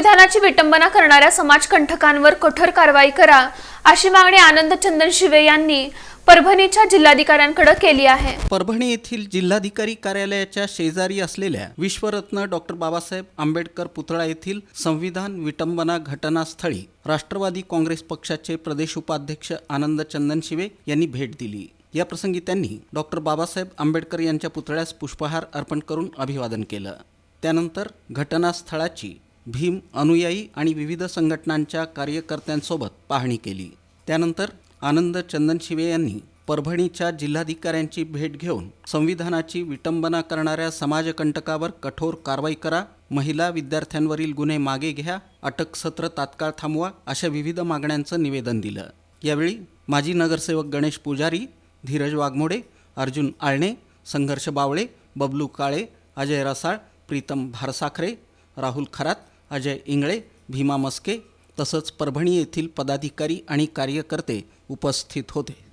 संविधानाची विटंबना करणाऱ्या समाजकंठकांवर कठोर कारवाई करा अशी मागणी आनंद चंदन शिवे यांनी परभणीच्या जिल्हाधिकाऱ्यांकडे केली आहे. परभणी येथील जिल्हाधिकारी कार्यालयाच्या शेजारी असलेल्या विश्वरत्न डॉक्टर बाबासाहेब आंबेडकर पुतळा येथील संविधान विटंबना घटनास्थळी राष्ट्रवादी काँग्रेस पक्षाचे प्रदेश उपाध्यक्ष आनंद चंदन शिवे यांनी भेट दिली. या प्रसंगी त्यांनी डॉक्टर बाबासाहेब आंबेडकर यांच्या पुतळ्यास पुष्पहार अर्पण करून अभिवादन केलं. त्यानंतर घटनास्थळाची भीम अनुयायी आणि विविध संघटनांच्या कार्यकर्त्यांसोबत पाहणी केली. त्यानंतर आनंद चंदनशिवे यांनी परभणीच्या जिल्हाधिकाऱ्यांची भेट घेऊन संविधानाची विटंबना करणाऱ्या समाजकंटकावर कठोर कारवाई करा महिला विद्यार्थ्यांवरील गुन्हे मागे घ्या अटक सत्र तात्काळ थांबवा अशा विविध मागण्यांचं निवेदन दिलं. यावेळी माजी नगरसेवक गणेश पुजारी धीरज वाघमोडे अर्जुन आळणे संघर्ष बावळे बबलू काळे अजय रसाळ प्रीतम भारसाखरे राहुल खरात अजय इंगळे भीमा मस्के तसंच परभणी येथील पदाधिकारी आणि कार्यकर्ते उपस्थित होते.